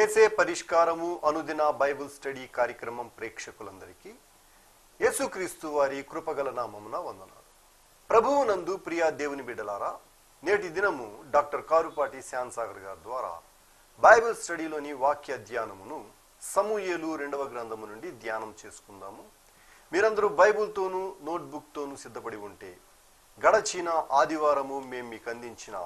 ఏసే పరిష్కారము అనుదిన Bible study కార్యక్రమం ప్రేక్షకులందరికీ యేసుక్రీస్తు వారి కృపగల నామమున వందనాలు. ప్రభువు నందు ప్రియా దేవుని బిడ్డలారా నేటి దినము డాక్టర్ కారుపాటి శ్యాన్ సాగర్ గారి ద్వారా బైబిల్ స్టడీలోని వాక్య ధ్యానమును సమూయేలు రెండవ గ్రంథము నుండి ధ్యానం చేసుకుందాము. మీరందరూ బైబిల్తోనూ నోట్బుక్తోనూ సిద్ధపడి ఉంటే గడచిన ఆదివారము మేము మీకు అందించిన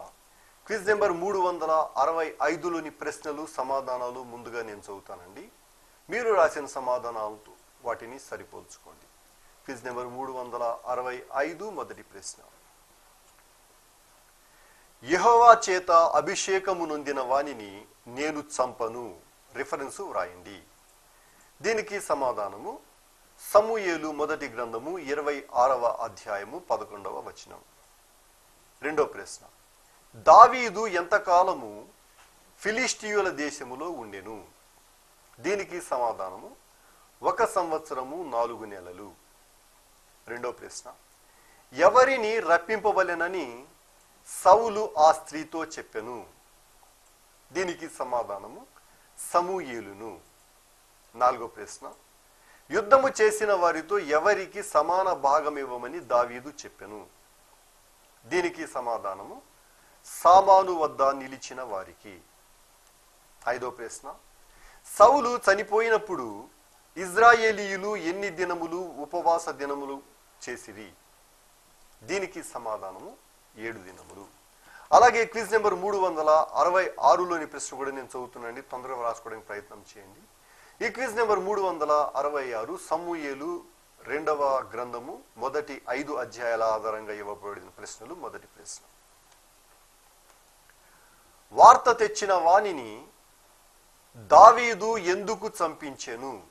క్విజ్ నెంబర్ మూడు వందల అరవై ఐదులోని ప్రశ్నలు సమాధానాలు ముందుగా నేను చదువుతానండి. మీరు రాసిన సమాధానాలతో వాటిని సరిపోల్చుకోండి. క్విజ్ నెంబర్ మూడు వందల అరవై ఐదు మొదటి ప్రశ్న. యహోవా చేత అభిషేకము నొందిన వానిని నేను చంపను. రిఫరెన్సు వ్రాయండి. దీనికి సమాధానము సమూయేలు మొదటి గ్రంథము ఇరవై ఆరవ అధ్యాయము పదకొండవ వచనం. రెండో ప్రశ్న. దావీదు ఎంతకాలము ఫిలిస్టియుల దేశములో ఉండెను? దీనికి సమాధానము ఒక సంవత్సరము నాలుగు నెలలు. రెండో ప్రశ్న ఎవరిని రప్పింపవలెనని సౌలు ఆ స్త్రీతో చెప్పెను? దీనికి సమాధానము సమూయేలును. నాలుగో ప్రశ్న యుద్ధము చేసిన వారితో ఎవరికి సమాన భాగం ఇవ్వమని దావీదు చెప్పెను? దీనికి సమాధానము సామాను వద్ద నిలిచిన వారికి. ఐదో ప్రశ్న. సౌలు చనిపోయినప్పుడు ఇజ్రాయేలీయులు ఎన్ని దినములు ఉపవాస దినములు చేసిరి? దీనికి సమాధానము ఏడు దినములు. అలాగే క్విజ్ నెంబర్ మూడు వందల అరవై ఆరులోని ప్రశ్న కూడా నేను చదువుతున్నానండి. తొందరగా రాసుకోవడానికి ప్రయత్నం చేయండి. ఈ క్విజ్ నెంబర్ మూడు వందల అరవై ఆరు సమ్ముయేలు రెండవ గ్రంథము మొదటి ఐదు అధ్యాయాల ఆధారంగా ఇవ్వబడిన ప్రశ్నలు మొదటి ప్రశ్న. వార్త తెచ్చిన వాణిని దావీదు ఎందుకు చంపించెను?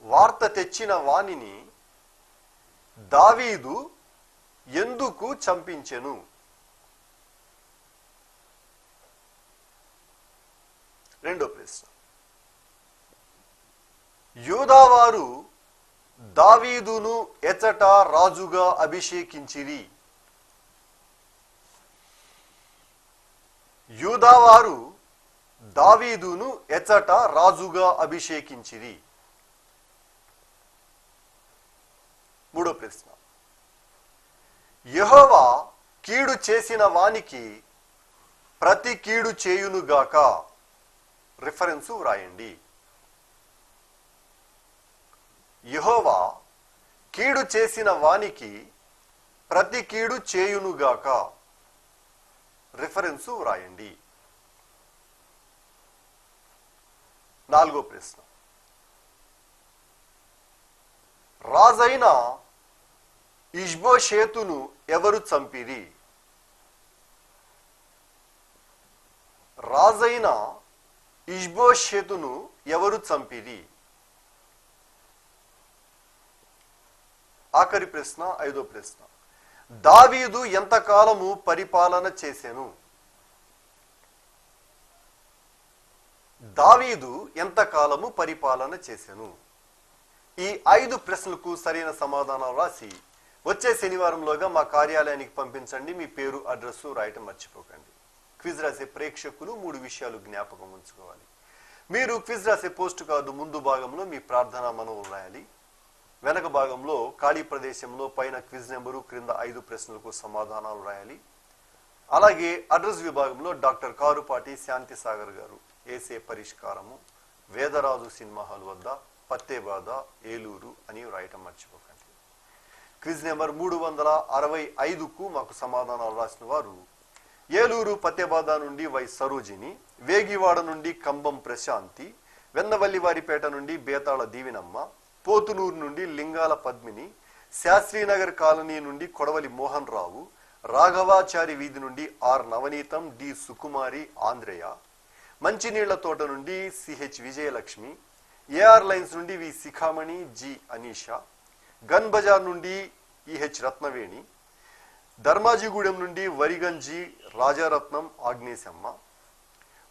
వార్త తెచ్చిన వాణిని దావీదు ఎందుకు చంపించెను? రెండో ప్రశ్న. యూదావారు దావీదును ఎచట రాజుగా అభిషేకించిరి. యూదావారు దావీదును ఎచట రాజుగా అభిషేకించిరి. మూడో ప్రశ్న. యహోవా కీడు చేసిన వానికి ప్రతి కీడు చేయునుగాక రిఫరెన్సు వ్రాయండి. యహోవా కీడు చేసిన వానికి ప్రతి కీడు చేయునుగాక రిఫరెన్సు వ్రాయండి. నాలుగో ప్రశ్న. రాజైన ఇష్బోషేతును ఎవరు చంపిరి? రాజైన ఇష్బోషేతును ఎవరు చంపిరి? ఆఖరి ప్రశ్న ఐదో ప్రశ్న. దావీదు ఎంతకాలము పరిపాలన చేసెను దావీదు ఎంతకాలము పరిపాలన చేసెను ఈ ఐదు ప్రశ్నలకు సరైన సమాధానాలు రాసి వచ్చే శనివారంలోగా మా కార్యాలయానికి పంపించండి. మీ పేరు అడ్రస్ రాయటం మర్చిపోకండి. క్విజ్ రాసే ప్రేక్షకులు మూడు విషయాలు జ్ఞాపకం ఉంచుకోవాలి. మీరు క్విజ్ రాసే పోస్ట్ కార్డు ముందు భాగంలో మీ ప్రార్థనా మనవులు రాయాలి. వెనక భాగంలో ఖాళీ ప్రదేశంలో పైన క్విజ్ నెంబరు క్రింద ఐదు ప్రశ్నలకు సమాధానాలు రాయాలి. అలాగే అడ్రస్ విభాగంలో డాక్టర్ కారుపాటి శాంతి సాగర్ గారు ఏసే పరిష్కారము వేదరాజు సినిమా హాల్ వద్ద పత్తేబాద ఏలూరు అని రాయటం మర్చిపోకండి. క్విజ్ నెంబర్ మూడు వందల అరవై ఐదుకు మాకు సమాధానాలు రాసిన వారు ఏలూరు పత్తేబాద నుండి వై సరోజిని వేగివాడ నుండి కంబం ప్రశాంతి వెన్నవల్లివారిపేట నుండి బేతాళ దీవినమ్మ పోతులూరు నుండి లింగాల పద్మిని శాస్త్రీనగర్ కాలనీ నుండి కొడవలి మోహన్ రావు రాఘవాచారి వీధి నుండి ఆర్ నవనీతం డి సుకుమారి ఆంధ్రేయ. మంచినీళ్ళ తోట నుండి సిహెచ్ విజయలక్ష్మి ఏఆర్ లైన్స్ నుండి వి శిఖామణి జి అనీషా గన్ బజార్ నుండి ఈహెచ్ రత్నవేణి ధర్మాజిగూడెం నుండి వరిగంజి రాజారత్నం ఆగ్నేశమ్మ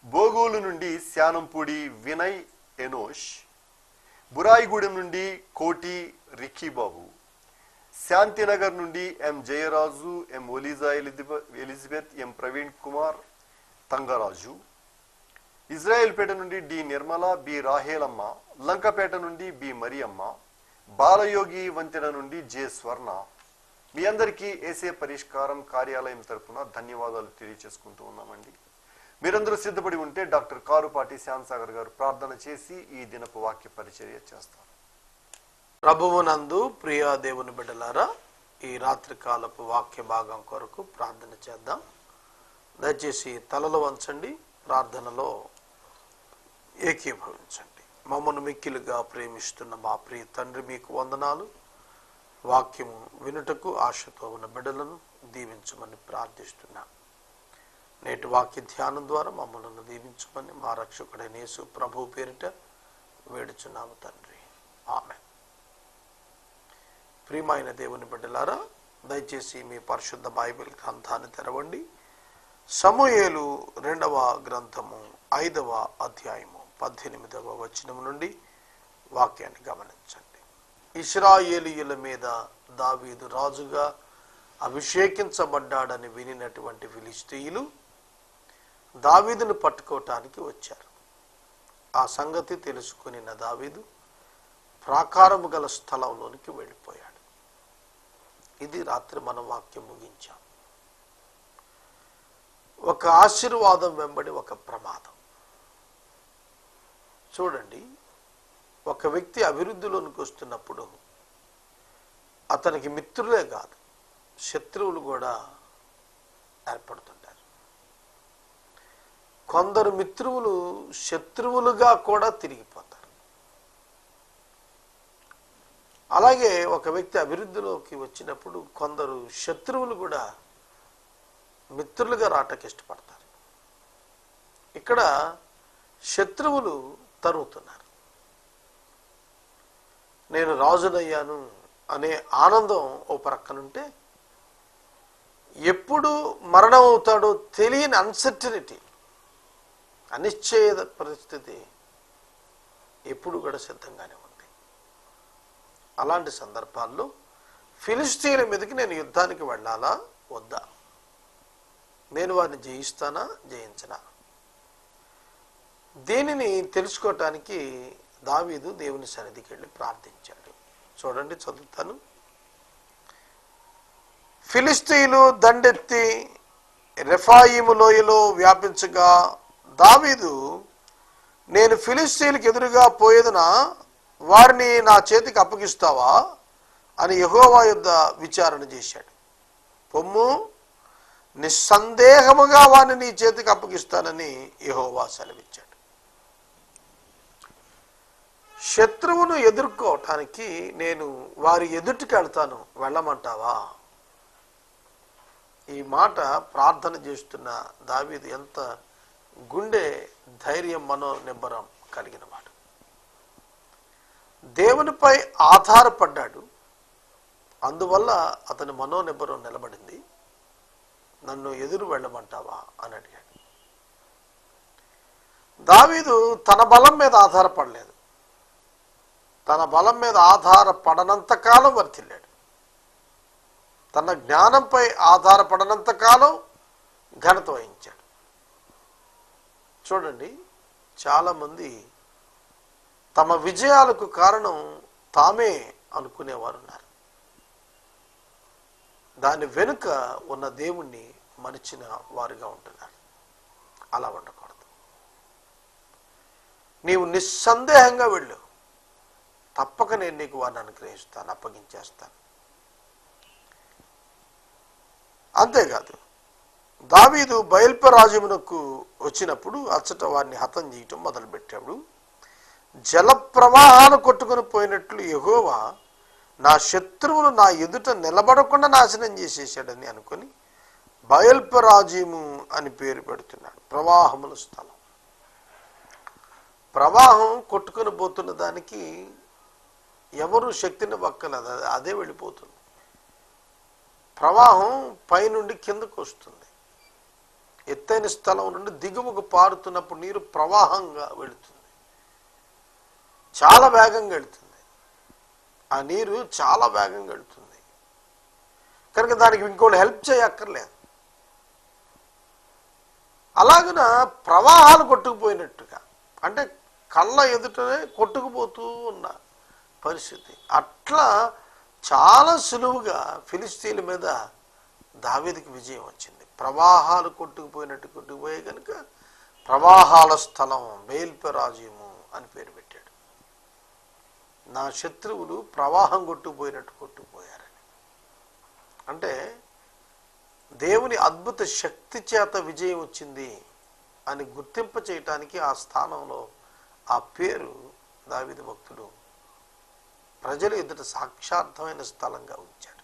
బోగోలు నుండి శానంపూడి వినయ్ ఎనోష్ బురాయిగూడెం నుండి కోటి రిక్కీబాబు శాంతినగర్ నుండి M Jayaraju M ఒలిజా Elizabeth Elizabeth M Praveen Kumar Thangaraju. Israelpet నుండి డి నిర్మల బి రాహేలమ్మ లంకపేట నుండి బి మరియమ్మ బాలయోగి వంతెన నుండి జె స్వర్ణ. మీ అందరికీ ఏసే పరిష్కారం కార్యాలయం తరపున ధన్యవాదాలు తెలియచేసుకుంటూ ఉన్నామండి. మీరందరూ సిద్ధపడి ఉంటే డాక్టర్ కారుపాటి శ్యామసాగర్ గారు ప్రార్థన చేసి ఈ దినపు వాక్య పరిచర్య చేస్తారు. ప్రభువునందు ప్రియా దేవుని బిడ్డలారా ఈ రాత్రి కాలపు వాక్య భాగం కొరకు ప్రార్థన చేద్దాం. దయచేసి తలలు వంచండి ప్రార్థనలో ఏకీభవించండి. మమ్మను మిక్కిలుగా ప్రేమిస్తున్న మా ప్రియ తండ్రి మీకు వందనాలు. వాక్యము వినుటకు ఆశతో ఉన్న బిడ్డలను దీవించమని ప్రార్థిస్తున్నాను నేటి వాక్య ధ్యానం ద్వారా మమ్మల్ని దీవించమని మా రక్షకుడైన యేసు ప్రభు పేరిట వేడుచున్నాము తండ్రి. ఆమె ప్రియమైన దేవుని బిడ్డలారా దయచేసి మీ పరిశుద్ధ బైబిల్ గ్రంథాన్ని తెరవండి. సమూయేలు రెండవ గ్రంథము ఐదవ అధ్యాయము పద్దెనిమిదవ వచనం నుండి వాక్యాన్ని గమనించండి. ఇస్రాయేలీయుల మీద దావీదు రాజుగా అభిషేకించబడ్డాడని వినినటువంటి ఫిలిస్తీయులు దావీదును పట్టుకోవటానికి వచ్చారు. ఆ సంగతి తెలుసుకుని దావీదు ప్రాకారము గల స్థలంలోనికి వెళ్ళిపోయాడు. ఇది రాత్రి మనం వాక్యం ముగించాం. ఒక ఆశీర్వాదం వెంబడి ఒక ప్రమాదం. చూడండి ఒక వ్యక్తి అభివృద్ధిలోనికి వస్తున్నప్పుడు అతనికి మిత్రులే కాదు శత్రువులు కూడా ఏర్పడుతున్నారు. కొందరు మిత్రువులు శత్రువులుగా కూడా తిరిగిపోతారు. అలాగే ఒక వ్యక్తి అభివృద్ధిలోకి వచ్చినప్పుడు కొందరు శత్రువులు కూడా మిత్రులుగా రావటానికి ఇష్టపడతారు. ఇక్కడ శత్రువులు తరుగుతున్నారు. నేను రాజునయ్యాను అనే ఆనందం ఓ ప్రక్కనుంటే ఎప్పుడు మరణం అవుతాడో తెలియని అన్సర్టనిటీ అనిశ్చయ పరిస్థితి ఎప్పుడు కూడా సిద్ధంగానే ఉంది. అలాంటి సందర్భాల్లో ఫిలిస్తీన్ల మీదకి నేను యుద్ధానికి వెళ్ళాలా? వద్దా? నేను వారిని జయిస్తానా? జయించనా? దీనిని తెలుసుకోవటానికి దావీదు దేవుని సన్నిధికి వెళ్ళి ప్రార్థించాడు. చూడండి చదువుతాను. ఫిలిస్తీన్లు దండెత్తి రెఫాయిము లోయలో వ్యాపించగా దావీదు నేను ఫిలిస్తీన్కి ఎదురుగా పోయేదిన? వారిని నా చేతికి అప్పగిస్తావా? అని యహోవా యుద్ధ విచారణ చేశాడు. పొమ్ము నిస్సందేహముగా వారిని నీ చేతికి అప్పగిస్తానని యహోవా సెలవిచ్చాడు. శత్రువును ఎదుర్కోవటానికి నేను వారి ఎదుటికి వెళ్తాను వెళ్ళమంటావా? ఈ మాట ప్రార్థన చేస్తున్న దావీదు ఎంత గుండె ధైర్యం మనో నిబ్బరం కలిగినవాడు దేవునిపై ఆధారపడ్డాడు. అందువల్ల అతని మనోనిబ్బరం నిలబడింది. నన్ను ఎదురు వెళ్ళమంటావా అని అడిగాడు. దావీదు తన బలం మీద ఆధారపడలేదు. తన బలం మీద ఆధారపడనంత కాలం వర్తిల్లాడు తన జ్ఞానంపై ఆధారపడనంత కాలం ఘనత వహించాడు. చూడండి చాలామంది తమ విజయాలకు కారణం తామే అనుకునేవారు ఉన్నారు దాని వెనుక ఉన్న దేవుణ్ణి మరిచిన వారుగా ఉంటున్నారు. అలా ఉండకూడదు. నీవు నిస్సందేహంగా వెళ్ళు. తప్పక నేను నీకు వారిని అనుగ్రహిస్తాను అప్పగించేస్తాను. అంతేకాదు దావీదు బయల్పరాజమునకు వచ్చినప్పుడు అచ్చట వారిని హతం చేయటం మొదలుపెట్టాడు. జల ప్రవాహాలు కొట్టుకుని పోయినట్లు ఎగోవా నా శత్రువులు నా ఎదుట నిలబడకుండా నాశనం చేసేసాడని అనుకొని బయల్పరాజీము అని పేరు పెడుతున్నాడు. ప్రవాహముల స్థలం. ప్రవాహం కొట్టుకొని పోతున్న దానికి ఎవరు శక్తిని పక్కలేదు అదే వెళ్ళిపోతుంది. ప్రవాహం పైనుండి కిందకు వస్తుంది. ఎత్తైన స్థలం నుండి దిగువకు పారుతున్నప్పుడు నీరు ప్రవాహంగా వెళుతుంది. చాలా వేగంగా వెళుతుంది. ఆ నీరు చాలా వేగంగా వెళుతుంది. కనుక దానికి ఇంకోటి హెల్ప్ చేయక్కర్లేదు. అలాగున ప్రవాహాలు కొట్టుకుపోయినట్టుగా అంటే కళ్ళ ఎదుటనే కొట్టుకుపోతూ ఉన్న పరిస్థితి. అట్లా చాలా సులువుగా ఫిలిస్తీన్ల మీద దావీదికి విజయం వచ్చింది. ప్రవాహాలు కొట్టుకుపోయినట్టు కొట్టుకుపోయే కనుక ప్రవాహాల స్థలం బేల్పెరాజ్యము అని పేరు పెట్టాడు. నా శత్రువులు ప్రవాహం కొట్టుకుపోయినట్టు కొట్టుకుపోయారని. అంటే దేవుని అద్భుత శక్తి చేత విజయం వచ్చింది అని గుర్తింప చేయటానికి ఆ స్థానంలో ఆ పేరు దావిది భక్తుడు ప్రజలు ఎదుట సాక్షార్థమైన స్థలంగా ఉంచాడు.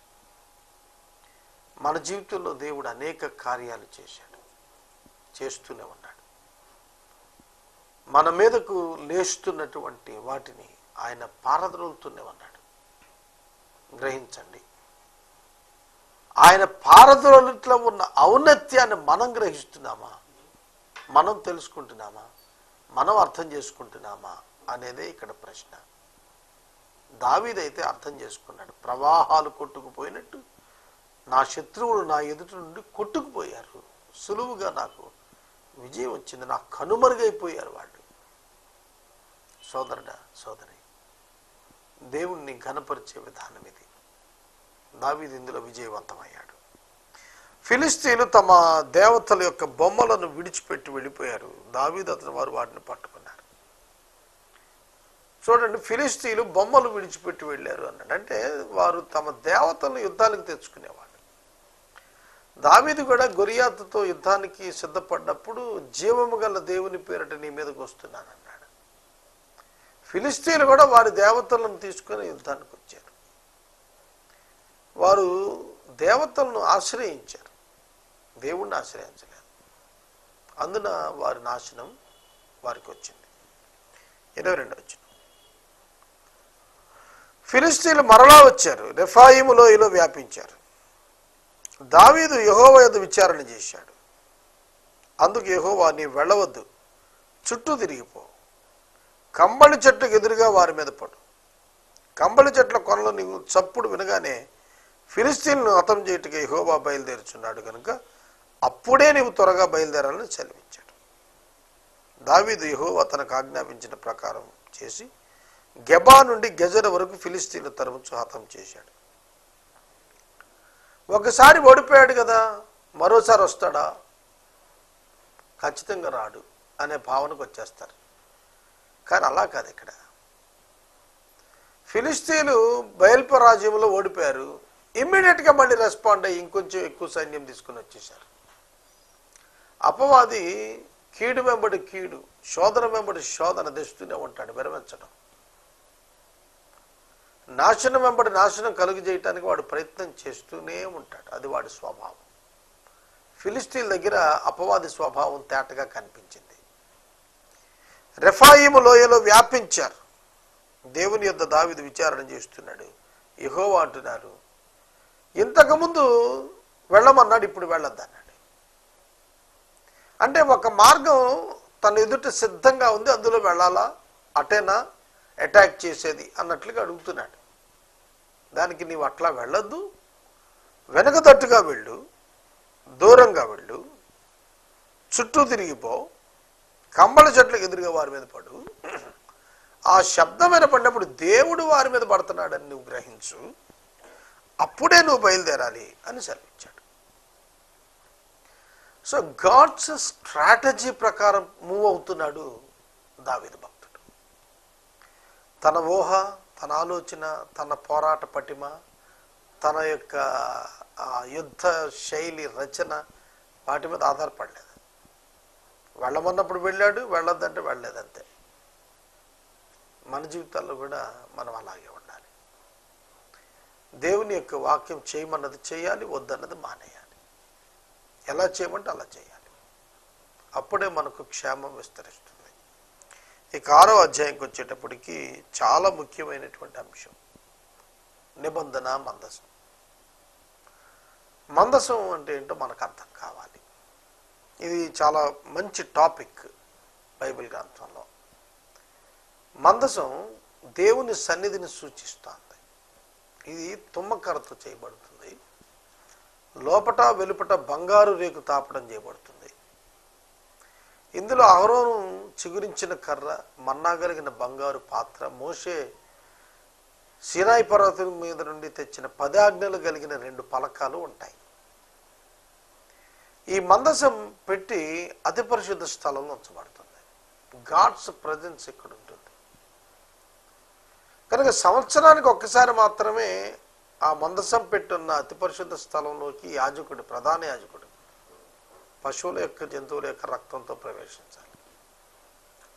మన జీవితంలో దేవుడు అనేక కార్యాలు చేశాడు. చేస్తూనే ఉన్నాడు. మన మీదకు లేస్తున్నటువంటి వాటిని ఆయన పారద్రోలుతూనే ఉన్నాడు. గ్రహించండి. ఆయన పారద్రోలిట్లో ఉన్న ఔన్నత్యాన్ని మనం గ్రహిస్తున్నామా? మనం తెలుసుకుంటున్నామా? మనం అర్థం చేసుకుంటున్నామా? అనేదే ఇక్కడ ప్రశ్న. దావీదైతే అర్థం చేసుకున్నాడు. ప్రవాహాలు కొట్టుకుపోయినట్టు నా శత్రువులు నా ఎదుట నుండి కొట్టుకుపోయారు. సులువుగా నాకు విజయం వచ్చింది. నాకు కనుమరుగైపోయారు వాళ్ళు. సోదరుడా సోదరి దేవుణ్ణి ఘనపరిచే విధానం ఇది. దావీదు ఇందులో విజయవంతమయ్యాడు. ఫిలిస్తీన్లు తమ దేవతల యొక్క బొమ్మలను విడిచిపెట్టి వెళ్ళిపోయారు. దావీదు అతని వారు వాటిని పట్టుకున్నారు. చూడండి ఫిలిస్తీన్లు బొమ్మలు విడిచిపెట్టి వెళ్ళారు అన్నాడు. అంటే వారు తమ దేవతలను యుద్ధానికి తెచ్చుకునేవారు. దావీది కూడా గొరియాతుతో యుద్ధానికి సిద్ధపడ్డప్పుడు జీవము గల దేవుని పేరట నీ మీదకు వస్తున్నాను అన్నాడు. ఫిలిస్తీన్లు కూడా వారి దేవతలను తీసుకొని యుద్ధానికి వచ్చారు. వారు దేవతలను ఆశ్రయించారు. దేవుణ్ణి ఆశ్రయించలేదు. అందున వారి నాశనం వారికి వచ్చింది. ఇరవై రెండు వచ్చిన ఫిలిస్తీన్లు మరలా వచ్చారు. రెఫాయిము లోయలో వ్యాపించారు. దావీదు యహోవ యొద్ విచారణ చేశాడు. అందుకు యహోవా నీ వెళ్ళవద్దు చుట్టూ తిరిగిపో. కంబళి చెట్టుకు ఎదురుగా వారి మీద పడు. కంబళి చెట్ల కొనలో నీవు చప్పుడు వినగానే ఫిలిస్తీన్ను హతం చేయుటకు యహోవా బయలుదేరుచున్నాడు కనుక అప్పుడే నీవు త్వరగా బయలుదేరాలని చదివించాడు దావీదు యహోవా తనకు ఆజ్ఞాపించిన ప్రకారం చేసి గెబా నుండి గెజర వరకు ఫిలిస్తీన్లు తరముచు హతం చేశాడు. ఒకసారి ఓడిపోయాడు కదా మరోసారి వస్తాడా? ఖచ్చితంగా రాడు అనే భావనకు వచ్చేస్తారు. కానీ అలా కాదు ఇక్కడ. ఫిలిస్తీన్లు బయల్పరాజ్యంలో ఓడిపోయారు. ఇమ్మీడియట్గా మళ్ళీ రెస్పాండ్ అయ్యి ఇంకొంచెం ఎక్కువ సైన్యం తీసుకుని వచ్చేసారు అపవాది కీడు వెంబడి కీడు శోధన వెంబడి శోధన తెస్తూనే ఉంటాడు విరమించడం. నాశనం వెంబడి నాశనం కలుగు చేయటానికి వాడు ప్రయత్నం చేస్తూనే ఉంటాడు. అది వాడి స్వభావం. ఫిలిస్తీన్ దగ్గర అపవాది స్వభావం తేటగా కనిపించింది. రెఫాయిము లోయలో వ్యాపించారు. దేవుని యొద్ద దావిది విచారణ చేస్తున్నాడు. యహోవా అంటున్నారు ఇంతకుముందు వెళ్ళమన్నాడు ఇప్పుడు వెళ్ళొద్దన్నాడు. అంటే ఒక మార్గం తన ఎదుట సిద్ధంగా ఉంది అందులో వెళ్ళాలా? అటేనా? అటాక్ చేసేది అన్నట్లుగా అడుగుతున్నాడు. దానికి నీవు అట్లా వెళ్ళొద్దు. వెనకదట్టుగా వెళ్ళు. దూరంగా వెళ్ళు. చుట్టూ తిరిగిపో కంబళ చెట్లకు ఎదురుగా వారి మీద పడు. ఆ శబ్దం వినపడినప్పుడు దేవుడు వారి మీద పడుతున్నాడని నువ్వు గ్రహించు. అప్పుడే నువ్వు బయలుదేరాలి అని సెలవిచ్చాడు. సో గాడ్స్ స్ట్రాటజీ ప్రకారం మూవ్ అవుతున్నాడు దావిద భక్తుడు. తన ఊహ తన ఆలోచన తన పోరాట పటిమ తన యొక్క యుద్ధ శైలి రచన వాటి మీద ఆధారపడలేదు. వెళ్ళమన్నప్పుడు వెళ్ళాడు వెళ్ళొద్దంటే వెళ్ళలేదు అంతే మన జీవితాల్లో కూడా మనం అలాగే ఉండాలి. దేవుని యొక్క వాక్యం చేయమన్నది చేయాలి వద్దన్నది మానేయాలి. ఎలా చేయమంటే అలా చేయాలి. అప్పుడే మనకు క్షేమం విస్తరిస్తుంది. ఇక ఆరో అధ్యాయంకి వచ్చేటప్పటికి చాలా ముఖ్యమైనటువంటి అంశం. నిబంధన మందసం. మందసం అంటే ఏంటో మనకు అర్థం కావాలి. ఇది చాలా మంచి టాపిక్ బైబిల్ గ్రంథంలో. మందసం దేవుని సన్నిధిని సూచిస్తుంది. ఇది తుమ్మకరతో చేయబడుతుంది. లోపట వెలుపట బంగారు రేకు తాపడం చేయబడుతుంది. ఇందులో అహరోను చిగురించిన కర్ర మన్నా కలిగిన బంగారు పాత్ర మోషే సీనాయి పర్వతం మీద నుండి తెచ్చిన పది ఆజ్ఞలు కలిగిన రెండు పలకాలు ఉంటాయి. ఈ మందసం పెట్టి అతి పరిశుద్ధ స్థలంలో ఉంచబడుతుంది. గాడ్స్ ప్రజెన్స్ ఇక్కడ ఉంటుంది. కనుక సంవత్సరానికి ఒక్కసారి మాత్రమే ఆ మందసం పెట్టున్న అతి పరిశుద్ధ స్థలంలోకి యాజకుడు ప్రధాన యాజకుడు పశువుల యొక్క జంతువుల యొక్క రక్తంతో ప్రవేశించాలి.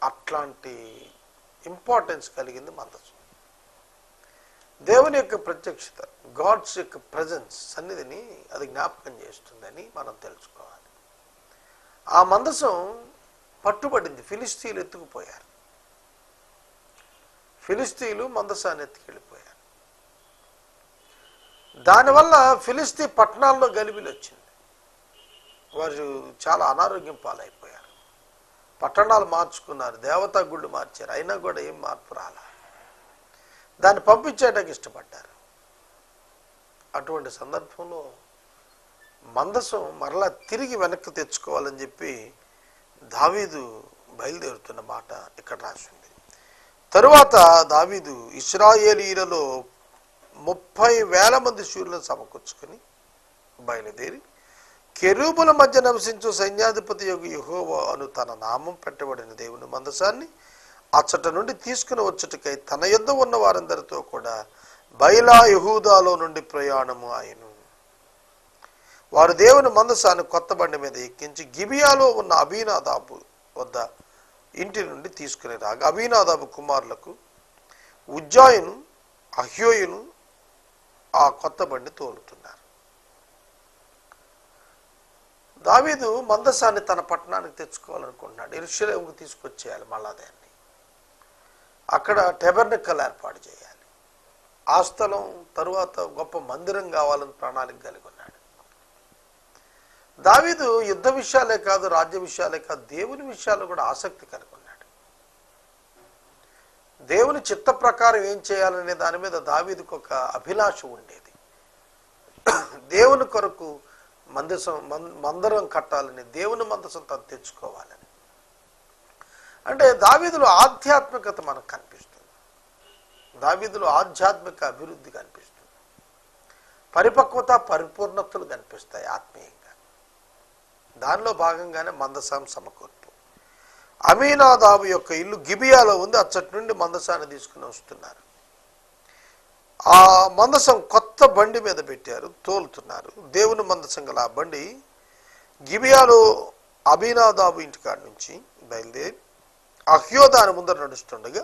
అట్లాంటి ఇంపార్టెన్స్ కలిగింది మందసం. దేవుని యొక్క ప్రత్యక్షత గాడ్స్ యొక్క ప్రజెన్స్ సన్నిధిని అది జ్ఞాపకం చేస్తుందని మనం తెలుసుకోవాలి. ఆ మందసం పట్టుబడింది ఫిలిస్తీన్లు ఎత్తుకుపోయారు. ఫిలిస్తీన్లు మందసాన్ని ఎత్తుకెళ్ళిపోయారు. దానివల్ల ఫిలిస్తీ పట్టణాల్లో గలిబిలు వచ్చింది వారు చాలా అనారోగ్యం పాలైపోయారు. పట్టణాలు మార్చుకున్నారు దేవతా గుళ్ళు మార్చారు అయినా కూడా ఏం మార్పు రాలా. దాన్ని పంపించేయడానికి ఇష్టపడ్డారు. అటువంటి సందర్భంలో మందసం మరలా తిరిగి వెనక్కి తెచ్చుకోవాలని చెప్పి దావీదు బయలుదేరుతున్న మాట ఇక్కడ రాసింది. తరువాత దావీదు ఇస్రాయేలీలలో ముప్పై వేల మంది శూరులను సమకూర్చుకొని బయలుదేరి కెరూబుల మధ్య నివసించు సైన్యాధిపతి యొక్క యహోవా అను తన నామం పెట్టబడిన దేవుని మందసాన్ని అచ్చట నుండి తీసుకుని వచ్చుటకై తన యుద్ధ ఉన్న వారందరితో కూడా బైలా యహూదాలో నుండి ప్రయాణము ఆయను. వారు దేవుని మందసాన్ని కొత్త బండి మీద ఎక్కించి గిబియాలో ఉన్న అభినాదాబు వద్ద ఇంటి నుండి తీసుకుని రాగా అభినాదాబు కుమారులకు ఉజ్జాయును అహ్యోయును ఆ కొత్త బండి తోలుతున్నారు. దావీదు మందసాన్ని తన పట్టణానికి తెచ్చుకోవాలనుకుంటున్నాడు. ఇరుషులేముకు తీసుకొచ్చేయాలి మళ్ళా దాన్ని అక్కడ టెబర్నికల్ ఏర్పాటు చేయాలి. ఆ స్థలం తరువాత గొప్ప మందిరం కావాలని ప్రణాళిక కలిగి ఉన్నాడు. దావీదు యుద్ధ విషయాలే కాదు రాజ్య విషయాలే కాదు దేవుని విషయాలు కూడా ఆసక్తి కలిగి ఉన్నాడు. దేవుని చిత్త ప్రకారం ఏం చేయాలనే దాని మీద దావీదుకు ఒక అభిలాష ఉండేది. దేవుని కొరకు మందసం మం- మందిరం కట్టాలని దేవుని మందసం తను తెచ్చుకోవాలని. అంటే దావీదులో ఆధ్యాత్మికత మనకు కనిపిస్తుంది. దావీదులో ఆధ్యాత్మిక అభివృద్ధి కనిపిస్తుంది. పరిపక్వత పరిపూర్ణతలు కనిపిస్తాయి ఆత్మీయంగా. దానిలో భాగంగానే మందసం సమకూర్పు. అమీనాదాబు యొక్క ఇల్లు గిబియాలో ఉంది. అచ్చటి నుండి మందసాన్ని తీసుకుని వస్తున్నారు. ఆ మందసం కొత్త బండి మీద పెట్టారు తోలుతున్నారు. దేవుని మందసం గల ఆ బండి గిబియాలో అబీనాదాబు ఇంటికాడ నుంచి బయలుదేరి అహ్యోదాని ముందర నడుస్తుండగా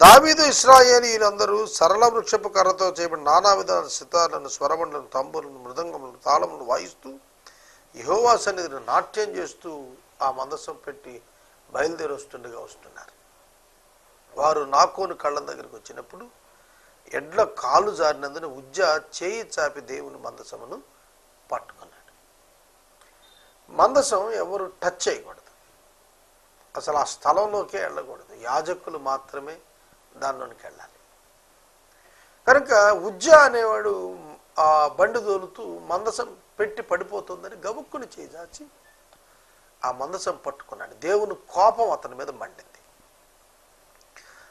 దావీదు ఇస్రాయేలీలందరూ సరళ వృక్షపు కర్రతో చేయబడిన నానా విధాల సితార్లను స్వరమండలను తంబులను మృదంగములను తాళములను వాయిస్తూ యహోవా సన్నిధిని నాట్యం చేస్తూ ఆ మందసం పెట్టి బయలుదేరి వస్తుండగా వస్తున్నారు. వారు నాకోను కళ్ళ దగ్గరికి వచ్చినప్పుడు ఎడ్ల కాలు జారినందున ఉజ్జ చేయి చాపి దేవుని మందసమును పట్టుకున్నాడు. మందసం ఎవరు టచ్ చేయకూడదు. అసలు ఆ స్థలంలోకే వెళ్ళకూడదు. యాజకులు మాత్రమే దానిలోనికి వెళ్ళాలి. కనుక ఉజ్జ అనేవాడు ఆ బండి తోలుతూ మందసం పెట్టి పడిపోతుందని గబుక్కుని చేజాచి ఆ మందసం పట్టుకున్నాడు. దేవుని కోపం అతని మీద మండింది.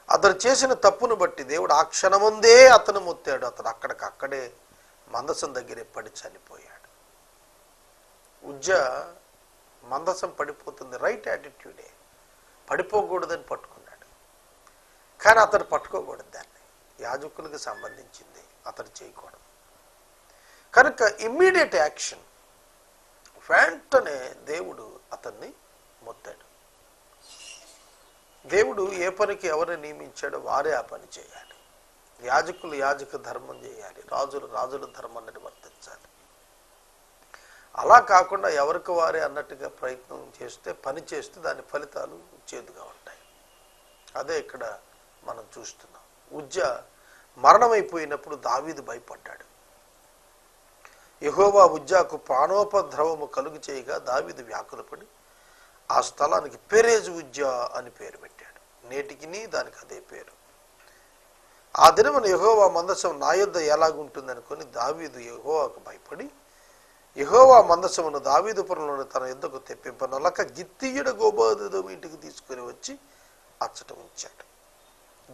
అతను చేసిన తప్పును బట్టి దేవుడు ఆ క్షణముందే అతను మొత్తాడు. అతను అక్కడికక్కడే మందసం దగ్గరే పడి చనిపోయాడు. ఉజ్జ మందసం పడిపోతుంది. రైట్ యాటిట్యూడే పడిపోకూడదని పట్టుకున్నాడు. కానీ అతను పట్టుకోకూడదు దాన్ని. యాజకులకు సంబంధించింది అతను చేయకూడదు. కనుక ఇమ్మీడియట్ యాక్షన్ వెంటనే దేవుడు అతన్ని మొత్తాడు. దేవుడు ఏ పనికి ఎవరిని నియమించాడో వారే ఆ పని చేయాలి. యాజకులు యాజక ధర్మం చేయాలి. రాజులు రాజుల ధర్మాన్ని నిర్వర్తించాలి. అలా కాకుండా ఎవరికి వారే అన్నట్టుగా ప్రయత్నం చేస్తే పని చేస్తే దాని ఫలితాలు చేదుగా ఉంటాయి. అదే ఇక్కడ మనం చూస్తున్నాం. ఉజ్జ మరణమైపోయినప్పుడు దావీదు భయపడ్డాడు. యహోవా ఉజ్జాకు ప్రాణోపద్రవము కలుగు చేయగా దావీదు వ్యాకులపడి ఆ స్థలానికి పెరేజ్ ఉజ్జా అని పేరు పెట్టాడు. నేటికి దానికి అదే పేరు. ఆ దినమున యహోవా మందసం నా యొద్ద ఎలాగుంటుందనుకొని దావీదు యహోవాకు భయపడి యహోవా మందసమును దావీదుపురంలోని తన యుద్ధకు తెప్పింపనొలక గిత్తీయుడు గోబోదు ఇంటికి తీసుకుని వచ్చి అచ్చట ఉంచాడు.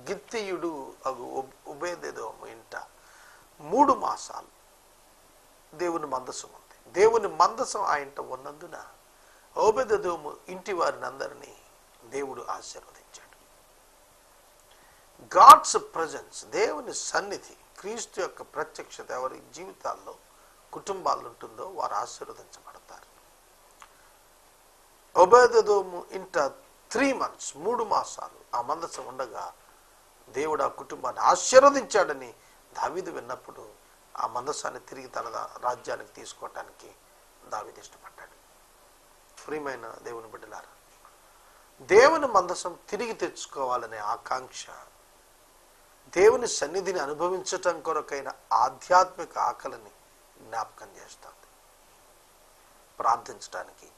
గిత్తీయుడు అగు ఉభయదేదోము ఇంట మూడు మాసాలు దేవుని మందసం ఉంది దేవుని మందసం ఆ ఇంట ఉన్నందున ఓబెదోము ఇంటి వారిని అందరినీ దేవుడు ఆశీర్వదించాడు. గాడ్స్ ప్రజెన్స్ దేవుని సన్నిధి క్రీస్తు యొక్క ప్రత్యక్షత ఎవరి జీవితాల్లో కుటుంబాల్లో ఉంటుందో వారు ఆశీర్వదించబడతారు. ఒబేదోము ఇంట త్రీ మంత్స్ మూడు మాసాలు ఆ మందసం ఉండగా దేవుడు ఆ కుటుంబాన్ని ఆశీర్వదించాడని దావిది విన్నప్పుడు ఆ మందసాన్ని తిరిగి తన రాజ్యానికి తీసుకోవటానికి దావిది ఇష్టపడ్డాడు. ప్రియమైన దేవుని బిడ్డలారా. దేవుని మందసం తిరిగి తెచ్చుకోవాలనే ఆకాంక్ష దేవుని సన్నిధిని అనుభవించటం కొరకైన ఆధ్యాత్మిక ఆకలిని జ్ఞాపకం చేస్తుంది. ప్రార్థించడానికి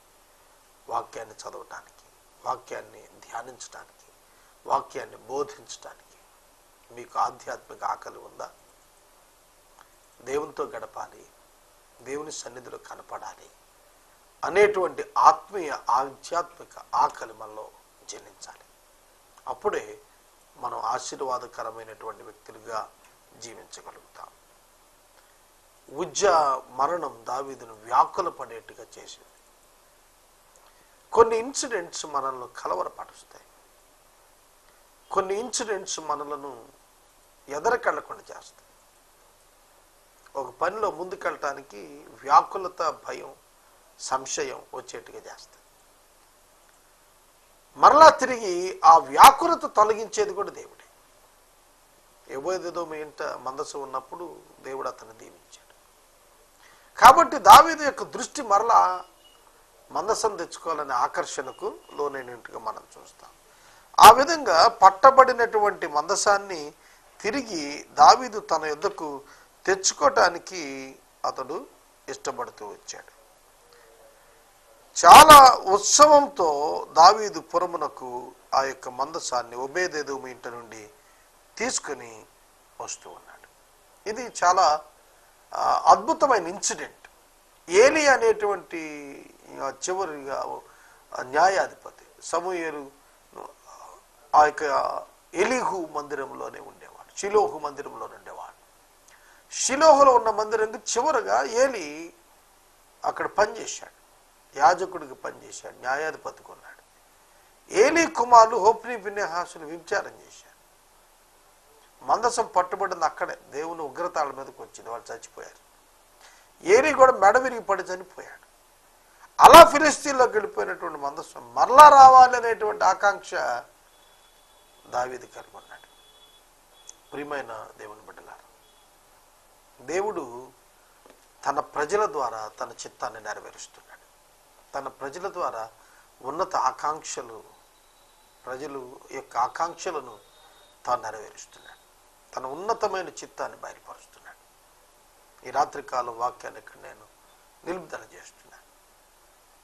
వాక్యాన్ని చదవటానికి వాక్యాన్ని ధ్యానించటానికి వాక్యాన్ని బోధించటానికి మీకు ఆధ్యాత్మిక ఆకలి ఉందా? దేవునితో గడపాలి దేవుని సన్నిధిలో కనపడాలి అనేటువంటి ఆత్మీయ ఆధ్యాత్మిక ఆకలి మనలో జనించాలి అప్పుడే మనం ఆశీర్వాదకరమైనటువంటి వ్యక్తులుగా జీవించగలుగుతాం. ఉజ్జ మరణం దావీదును వ్యాకుల పడేట్టుగా చేసింది. కొన్ని ఇన్సిడెంట్స్ మనల్ని కలవరపరుస్తాయి. కొన్ని ఇన్సిడెంట్స్ మనలను ఎదరకెళ్ళకుండా చేస్తాయి. ఒక పనిలో ముందుకెళ్ళటానికి వ్యాకులత భయం సంశయం వచ్చేట్టుగా చేస్తాయి. మరలా తిరిగి ఆ వ్యాకులత తొలగించేది కూడా దేవుడే. ఏవోదేదో మీ ఇంట మందసు ఉన్నప్పుడు దేవుడు అతను దీవించాడు. కాబట్టి దావీదు యొక్క దృష్టి మరలా మందసం తెచ్చుకోవాలనే ఆకర్షణకు లోనైనట్టుగా మనం చూస్తాం. ఆ విధంగా పట్టబడినటువంటి మందసాన్ని తిరిగి దావీదు తన యుద్ధకు తెచ్చుకోవటానికి అతడు ఇష్టపడుతూ వచ్చాడు. చాలా ఉత్సవంతో దావీదు పురమునకు ఆ యొక్క మందసాన్ని ఒబేదేదోము ఇంటి నుండి తీసుకుని వస్తూ ఉన్నాడు. ఇది చాలా అద్భుతమైన ఇన్సిడెంట్. ఏలి అనేటువంటి చివరిగా న్యాయాధిపతి సమూయేలు ఆ యొక్క ఎలిహు మందిరంలోనే ఉండేవాడు షిలోహు మందిరంలో ఉండేవాడు. షిలోహులో ఉన్న మందిరంకి చివరగా ఏలి అక్కడ పనిచేశాడు. యాజకుడికి పనిచేశాడు న్యాయాధిపతికి ఉన్నాడు. ఏలి కుమారులు హోప్ని విన్యాహాసులు విచారం చేశారు. మందసం పట్టుబడింది అక్కడే దేవుని ఉగ్రతాళ మీదకి వచ్చింది వాళ్ళు చచ్చిపోయారు. ఏలీ కూడా మెడ విరిగి పడి చనిపోయాడు. అలా ఫిలిస్తీన్లోకి వెళ్ళిపోయినటువంటి మందసం మరలా రావాలి అనేటువంటి ఆకాంక్ష దావీది కలిగి ఉన్నాడు. ప్రియమైన దేవుని బిడ్డలారు దేవుడు తన ప్రజల ద్వారా తన చిత్తాన్ని నెరవేరుస్తున్నాడు. తన ప్రజల ద్వారా ఉన్నత ఆకాంక్షలు ప్రజలు యొక్క ఆకాంక్షలను తాను నెరవేరుస్తున్నాడు. తన ఉన్నతమైన చిత్తాన్ని బయలుపరుస్తున్నాడు. ఈ రాత్రికాలం వాక్యాన్ని ఇక్కడ నేను నిలుపుదల చేస్తున్నాను.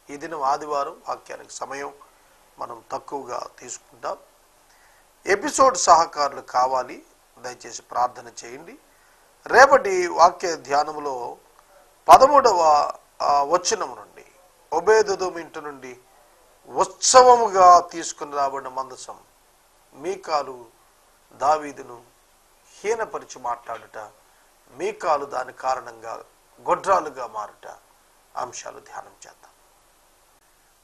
ఈ దినం ఆదివారం వాక్యానికి సమయం మనం తక్కువగా తీసుకుంటాం. ఎపిసోడ్ సహకారులు కావాలి దయచేసి ప్రార్థన చేయండి. రేపటి వాక్య ధ్యానములో పదమూడవ ఆ, వచనం నుండి ఒబేదోము ఇంటి నుండి ఉత్సవముగా తీసుకుని రాబడిన మందసం మీకాలు దావీదును హీనపరిచి మాట్లాడుట మీకాలు దాని కారణంగా గొడ్రాలుగా మారుట అంశాలు ధ్యానం చేద్దాం.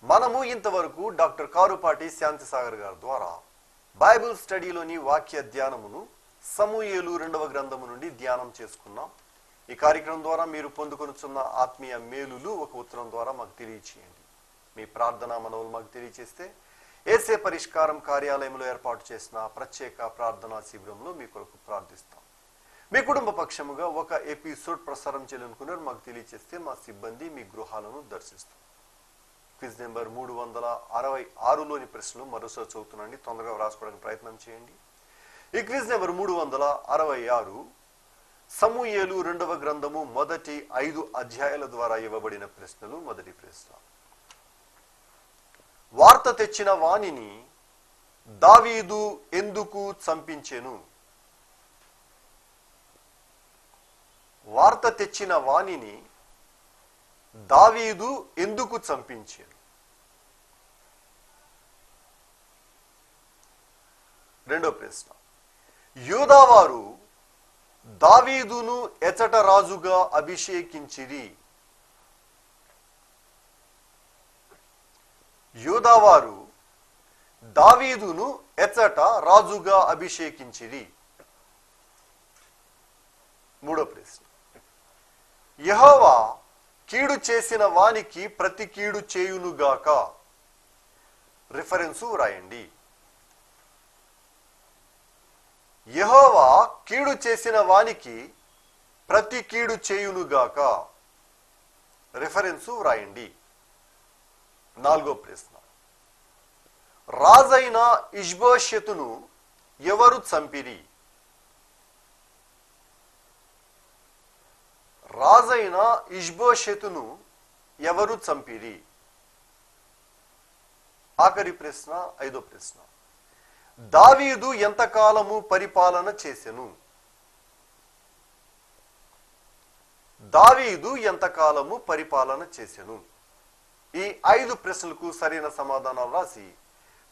మనము ఇంతవరకు డాక్టర్ కారుపాటి శాంతిసాగర్ గారి ద్వారా బైబిల్ స్టడీలోని వాక్య ధ్యానమును సమూయేలు రెండవ గ్రంథము నుండి ధ్యానం చేసుకున్నాం. ఈ కార్యక్రమం ద్వారా మీరు పొందుకొనుచున్న ఆత్మీయ మేలులు ఒక ఉత్తరం ద్వారా మాకు తెలియచేయండి. మీ ప్రార్థన మనవులు మాకు తెలియచేస్తే ఏసే పరిష్కారం కార్యాలయంలో ఏర్పాటు చేసిన ప్రత్యేక ప్రార్థనా శిబిరంలో మీ కొరకు ప్రార్థిస్తాం. మీ కుటుంబ పక్షముగా ఒక ఎపిసోడ్ ప్రసారం చేయాలనుకున్నారు మాకు తెలియచేస్తే మా సిబ్బంది మీ గృహాలను దర్శిస్తాం క్విజ్ నెంబర్ మూడు వందల అరవై ఆరులోని ప్రశ్నలు మరోసారి చదువుతున్నాండి తొందరగా వ్రాసుకోవడానికి ప్రయత్నం చేయండి. ఈ క్విజ్ నెంబర్ మూడు వందల అరవై ఆరు సమూయేలు రెండవ గ్రంథము మొదటి ఐదు అధ్యాయాల ద్వారా ఇవ్వబడిన ప్రశ్నలు మొదటి ప్రశ్న. వార్త తెచ్చిన వాణిని దావీదు ఎందుకు చంపించెను? వార్త తెచ్చిన వాణిని దావీదు ఎందుకు చంపించాను? రెండో ప్రశ్న. యూదావారు దావీదును ఎచట రాజుగా అభిషేకించిరి. యూదావారు దావీదును ఎచట రాజుగా అభిషేకించిరి. మూడో ప్రశ్న. యహోవా కీడు చేసిన వానికి ప్రతి కీడు చేయునుగాక. రిఫరెన్సు రాయండి. యహోవా కీడు చేసిన వానికి ప్రతి కీడు చేయునుగాక. రిఫరెన్సు వ్రాయండి. నాలుగో ప్రశ్న. రాజైన ఇష్బోషెతును ఎవరు చంపిరి? రాజైన ఇష్బోషెతును ఎవరు చంపిరి? ఆఖరి ప్రశ్న ఐదో ప్రశ్న. దావీదు ఎంతకాలము పరిపాలన చేసెను? దావీదు ఎంతకాలము పరిపాలన చేసెను? ఈ ఐదు ప్రశ్నలకు సరైన సమాధానాలు రాసి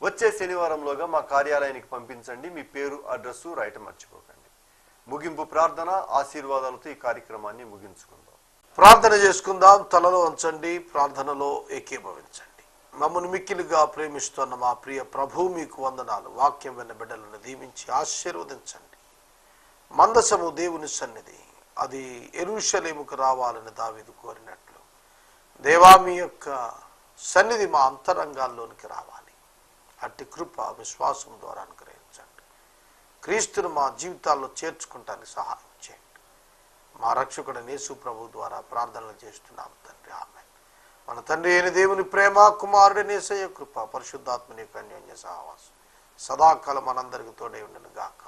వచ్చే శనివారంలోగా మా కార్యాలయానికి పంపించండి. మీ పేరు అడ్రస్సు రాయటం మర్చిపోకండి. ముగింపు ప్రార్థన ఆశీర్వాదాలతో ఈ కార్యక్రమాన్ని ముగించుకుందాం. ప్రార్థన చేసుకుందాం. తలలో ఉంచండి ప్రార్థనలో ఏకీభవించండి. మమ్మను మిక్కిలిగా ప్రేమిస్తున్న మా ప్రియ ప్రభు మీకు వందనాలు. వాక్యం విన్న బిడ్డలను దీవించి ఆశీర్వదించండి. మందసము దేవుని సన్నిధి. అది ఎరుషలేముకు రావాలని దావిది కోరినట్లు. దేవా మీ యొక్క సన్నిధి మా అంతరంగాల్లోనికి రావాలి. అట్టి కృప విశ్వాసం ద్వారా అనుగ్రహించండి. క్రీస్తును మా జీవితాల్లో చేర్చుకుంటానికి సహాయం చేయండి. మా రక్షకుడు నేసు ప్రభు ద్వారా ప్రార్థనలు చేస్తున్నాం తండ్రి. ఆమె మన తండ్రి అయిన దేవుని ప్రేమ కుమారుడి నేసయ్య కృప పరిశుద్ధాత్మని కన్యోన్య సహవాసం. సదాకాలం మనందరికి తోడే ఉండను గాక